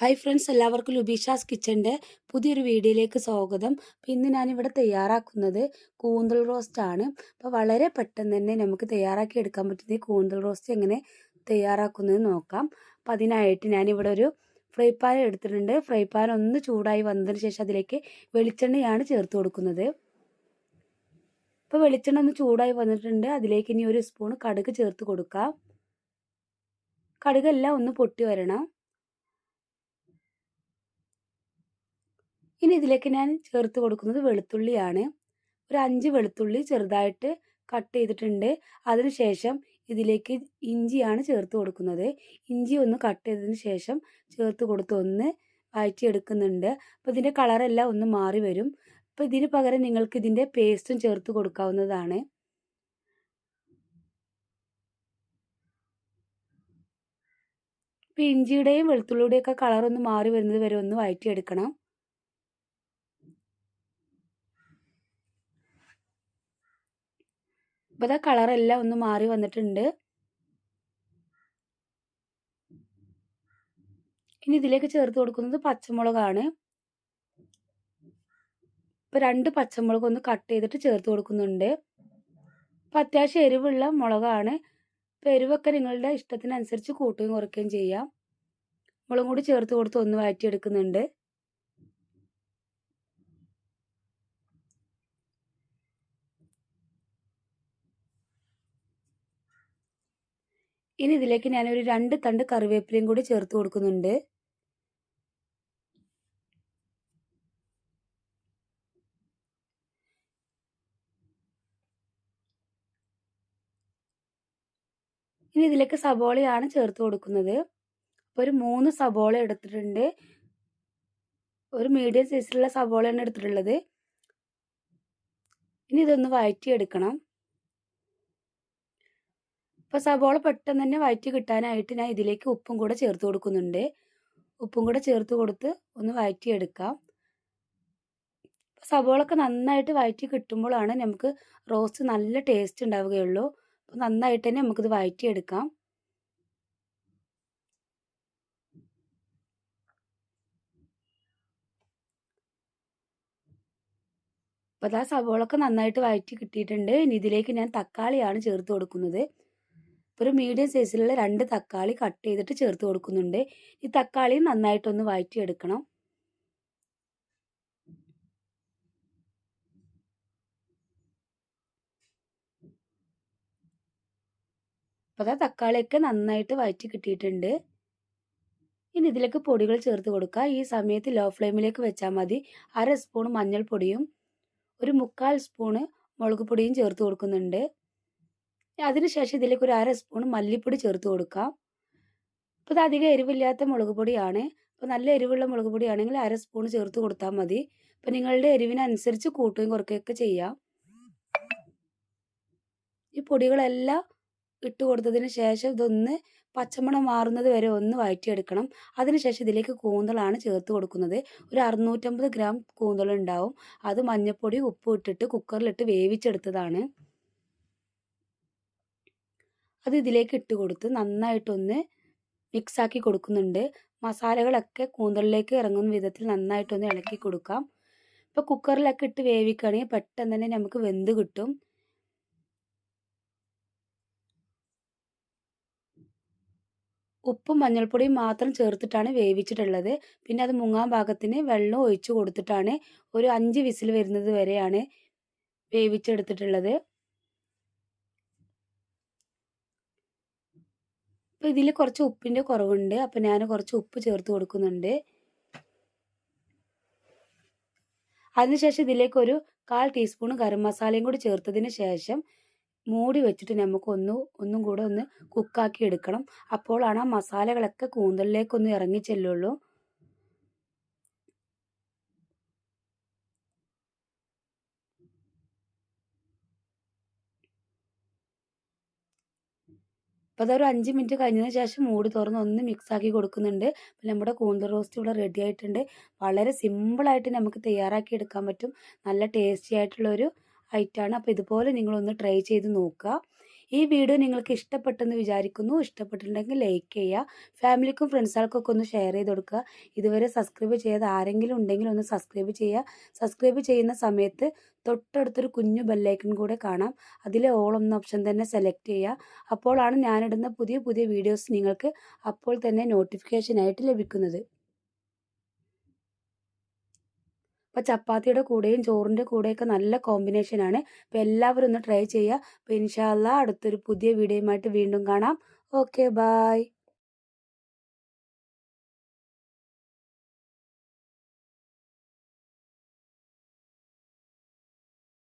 Hi friends എല്ലാവർക്കും ലുബീഷാസ് കിച്ചന്റെ പുതിയൊരു വീഡിയോയിലേക്ക് സ്വാഗതം. അപ്പോൾ ഇന്ന് ഞാനിവിടെ തയ്യാറാക്കുന്നത് കൂന്തൽ റോസ്റ്റ് ആണ്. അപ്പോൾ വളരെ പെട്ടെന്ന് തന്നെ നമുക്ക് തയ്യാറാക്കി എടുക്കാൻ പറ്റുന്ന ഈ കൂന്തൽ റോസ്റ്റ് എങ്ങനെ തയ്യാറാക്കുന്നത് നോക്കാം. അപ്പോൾ അതിനായിട്ട് ഞാനിവിടെ ഒരു ഫ്രൈ പാൻ എടുത്തിട്ടുണ്ട്. ഫ്രൈ പാൻ ഒന്ന് ചൂടായി വന്നതിന് ശേഷം അതിലേക്ക് വെളിച്ചെണ്ണയാണ് ചേർത്ത് കൊടുക്കുന്നത്. ഇപ്പോൾ വെളിച്ചെണ്ണ ഒന്ന് ചൂടായി വന്നിട്ടുണ്ട്. അതിലേക്ക് ഇനി ഒരു സ്പൂൺ കടുക് ചേർത്ത് കൊടുക്കാം. കടുകെല്ലാം ഒന്ന് പൊട്ടി വരണം. ഇനി ഇതിലേക്ക് ഞാൻ ചേർത്ത് കൊടുക്കുന്നത് വെളുത്തുള്ളിയാണ്. ഒരു അഞ്ച് വെളുത്തുള്ളി ചെറുതായിട്ട് കട്ട് ചെയ്തിട്ടുണ്ട്. അതിനുശേഷം ഇതിലേക്ക് ഇഞ്ചിയാണ് ചേർത്ത് കൊടുക്കുന്നത്. ഇഞ്ചി ഒന്ന് കട്ട് ചെയ്തതിന് ശേഷം ചേർത്ത് കൊടുത്ത് ഒന്ന് വഴറ്റിയെടുക്കുന്നുണ്ട്. അപ്പോൾ ഇതിന്റെ കളറെല്ലാം ഒന്ന് മാറി വരും. അപ്പോൾ ഇതിന് പകരം നിങ്ങൾക്ക് ഇതിന്റെ പേസ്റ്റും ചേർത്ത് കൊടുക്കാവുന്നതാണ്. ഇപ്പോൾ ഇഞ്ചിയുടെയും വെളുത്തുള്ളിയുടെയും ഒക്കെ കളർ ഒന്ന് മാറി വരുന്നത് വരെ ഒന്ന് വഴറ്റിയെടുക്കണം. ഇപ്പോൾ ഇതാ കളറെല്ലാം ഒന്ന് മാറി വന്നിട്ടുണ്ട്. ഇനി ഇതിലേക്ക് ചേർത്ത് കൊടുക്കുന്നത് പച്ചമുളകാണ്. ഇപ്പോൾ രണ്ട് പച്ചമുളക് ഒന്ന് കട്ട് ചെയ്തിട്ട് ചേർത്ത് കൊടുക്കുന്നുണ്ട്. അപ്പോൾ അത്യാവശ്യം എരിവുള്ള മുളകാണ്. ഇപ്പോൾ എരിവൊക്കെ നിങ്ങളുടെ ഇഷ്ടത്തിനനുസരിച്ച് കൂട്ടുകയും കുറയ്ക്കുകയും ചെയ്യാം. മുളകും കൂടി ചേർത്ത് കൊടുത്ത് ഒന്ന് വഴറ്റിയെടുക്കുന്നുണ്ട്. ഇനി ഇതിലേക്ക് ഞാനൊരു രണ്ട് തണ്ട് കറിവേപ്പിലയും കൂടി ചേർത്ത് കൊടുക്കുന്നുണ്ട്. ഇനി ഇതിലേക്ക് സബോളയാണ് ചേർത്ത് കൊടുക്കുന്നത്. അപ്പോൾ ഒരു മൂന്ന് സബോള എടുത്തിട്ടുണ്ട്. ഒരു മീഡിയം സൈസിലുള്ള സബോളയാണ് എടുത്തിട്ടുള്ളത്. ഇനി ഇതൊന്ന് വഴറ്റിയെടുക്കണം. അപ്പോൾ സബോള പെട്ടെന്ന് തന്നെ വഴറ്റി കിട്ടാനായിട്ട് ഞാൻ ഇതിലേക്ക് ഉപ്പും കൂടെ ചേർത്ത് കൊടുക്കുന്നുണ്ട്. ഉപ്പും കൂടെ ചേർത്ത് കൊടുത്ത് ഒന്ന് വഴറ്റിയെടുക്കാം സബോളൊക്കെ നന്നായിട്ട് വഴറ്റി കിട്ടുമ്പോഴാണ് നമുക്ക് റോസ്റ്റ് നല്ല ടേസ്റ്റ് ഉണ്ടാവുകയുള്ളൂ. അപ്പോൾ നന്നായിട്ട് തന്നെ നമുക്കിത് വഴറ്റിയെടുക്കാം അപ്പോൾ അതാ സബോളൊക്കെ നന്നായിട്ട് വഴറ്റി കിട്ടിയിട്ടുണ്ട്. ഇനി ഇതിലേക്ക് ഞാൻ തക്കാളിയാണ് ചേർത്ത് കൊടുക്കുന്നത്. ഒരു മീഡിയം സൈസിലുള്ള രണ്ട് തക്കാളി കട്ട് ചെയ്തിട്ട് ചേർത്ത് കൊടുക്കുന്നുണ്ട്. ഈ തക്കാളി നന്നായിട്ടൊന്ന് വഴറ്റിയെടുക്കണം. അപ്പോൾ അതാ തക്കാളിയൊക്കെ നന്നായിട്ട് വഴറ്റി കിട്ടിയിട്ടുണ്ട്. ഇനി ഇതിലേക്ക് പൊടികൾ ചേർത്ത് കൊടുക്കുക. ഈ സമയത്ത് ലോ ഫ്ലെയിമിലേക്ക് വെച്ചാൽ മതി. അര സ്പൂൺ മഞ്ഞൾപ്പൊടിയും ഒരു മുക്കാൽ സ്പൂണ് മുളക് പൊടിയും ചേർത്ത് കൊടുക്കുന്നുണ്ട്. അതിനുശേഷം ഇതിലേക്ക് ഒരു അര സ്പൂൺ മല്ലിപ്പൊടി ചേർത്ത് കൊടുക്കാം. അപ്പോൾ ഇത് അധികം എരിവില്ലാത്ത മുളക് പൊടിയാണ്. അപ്പോൾ നല്ല എരിവുള്ള മുളക് പൊടിയാണെങ്കിൽ അര സ്പൂൺ ചേർത്ത് കൊടുത്താൽ മതി. അപ്പോൾ നിങ്ങളുടെ എരിവിനനുസരിച്ച് കൂട്ടുകയും കുറയ്ക്കുകയൊക്കെ ചെയ്യാം. ഈ പൊടികളെല്ലാം ഇട്ട് കൊടുത്തതിന് ശേഷം ഇതൊന്ന് പച്ചമണം മാറുന്നത് വരെ ഒന്ന് വഴറ്റിയെടുക്കണം. അതിനുശേഷം ഇതിലേക്ക് കൂന്തളാണ് ചേർത്ത് കൊടുക്കുന്നത്. ഒരു അറുന്നൂറ്റമ്പത് ഗ്രാം കൂന്തൾ ഉണ്ടാവും അത് മഞ്ഞൾപ്പൊടി ഉപ്പ് ഇട്ടിട്ട് കുക്കറിലിട്ട് വേവിച്ചെടുത്തതാണ്. അത് ഇതിലേക്ക് ഇട്ട് കൊടുത്ത് നന്നായിട്ടൊന്ന് മിക്സാക്കി കൊടുക്കുന്നുണ്ട്. മസാലകളൊക്കെ കൂന്തലിലേക്ക് ഇറങ്ങുന്ന വിധത്തിൽ നന്നായിട്ടൊന്ന് ഇളക്കി കൊടുക്കാം. ഇപ്പോൾ കുക്കറിലൊക്കെ ഇട്ട് വേവിക്കുകയാണെങ്കിൽ പെട്ടെന്ന് തന്നെ നമുക്ക് വെന്ത് കിട്ടും. ഉപ്പും മഞ്ഞൾപ്പൊടിയും മാത്രം ചേർത്തിട്ടാണ് വേവിച്ചിട്ടുള്ളത്. പിന്നെ അത് മുങ്ങാൻ ഭാഗത്തിന് വെള്ളം ഒഴിച്ചു കൊടുത്തിട്ടാണ് ഒരു അഞ്ച് വിസിൽ വരുന്നത് വരെയാണ് വേവിച്ചെടുത്തിട്ടുള്ളത്. അപ്പോൾ ഇതിൽ കുറച്ച് ഉപ്പിന്റെ കുറവുണ്ട്. അപ്പോൾ ഞാൻ കുറച്ച് ഉപ്പ് ചേർത്ത് കൊടുക്കുന്നുണ്ട്. അതിനുശേഷം ഇതിലേക്ക് ഒരു കാൽ ടീസ്പൂൺ ഗരം മസാലയും കൂടി ചേർത്തതിന് ശേഷം മൂടി വെച്ചിട്ട് നമുക്ക് ഒന്ന് ഒന്നും കൂടെ ഒന്ന് കുക്കാക്കി എടുക്കണം. അപ്പോഴാണ് ആ മസാലകളൊക്കെ കൂന്തലിലേക്കൊന്ന് ഇറങ്ങി ചെല്ലുള്ളൂ. അപ്പോൾ അതൊരു അഞ്ച് മിനിറ്റ് കഴിഞ്ഞതിന് ശേഷം മൂടി തുറന്ന് ഒന്ന് മിക്സ് ആക്കി കൊടുക്കുന്നുണ്ട്. അപ്പോൾ നമ്മുടെ കൂന്തൽ റോസ്റ്റ് ഇവിടെ റെഡി ആയിട്ടുണ്ട്. വളരെ സിമ്പിളായിട്ട് നമുക്ക് തയ്യാറാക്കി എടുക്കാൻ പറ്റും. നല്ല ടേസ്റ്റി ആയിട്ടുള്ളൊരു ഐറ്റമാണ് അപ്പോൾ ഇതുപോലെ നിങ്ങളൊന്ന് ട്രൈ ചെയ്ത് നോക്കുക. ഈ വീഡിയോ നിങ്ങൾക്ക് ഇഷ്ടപ്പെട്ടെന്ന് വിചാരിക്കുന്നു. ഇഷ്ടപ്പെട്ടിട്ടുണ്ടെങ്കിൽ ലൈക്ക് ചെയ്യുക. ഫാമിലിക്കും ഫ്രണ്ട്സുകൾക്കൊക്കെ ഒന്ന് ഷെയർ ചെയ്ത് കൊടുക്കുക. ഇതുവരെ സബ്സ്ക്രൈബ് ചെയ്യാതെ ആരെങ്കിലും ഉണ്ടെങ്കിൽ ഒന്ന് സബ്സ്ക്രൈബ് ചെയ്യുക. സബ്സ്ക്രൈബ് ചെയ്യുന്ന സമയത്ത് തൊട്ടടുത്തൊരു കുഞ്ഞു ബെല്ലൈക്കൺ കൂടെ കാണാം. അതിലെ ഓൾ എന്ന ഓപ്ഷൻ തന്നെ സെലക്ട് ചെയ്യുക. അപ്പോഴാണ് ഞാനിടുന്ന പുതിയ പുതിയ വീഡിയോസ് നിങ്ങൾക്ക് അപ്പോൾ തന്നെ നോട്ടിഫിക്കേഷനായിട്ട് ലഭിക്കുന്നത്. അപ്പോൾ ചപ്പാത്തിയുടെ കൂടെയും ചോറിന്റെ കൂടെയൊക്കെ നല്ല കോമ്പിനേഷനാണ് അപ്പോൾ എല്ലാവരും ഒന്ന് ട്രൈ ചെയ്യുക. അപ്പോൾ ഇൻഷാല്ല അടുത്തൊരു പുതിയ വീഡിയോയുമായിട്ട് വീണ്ടും കാണാം. Okay bye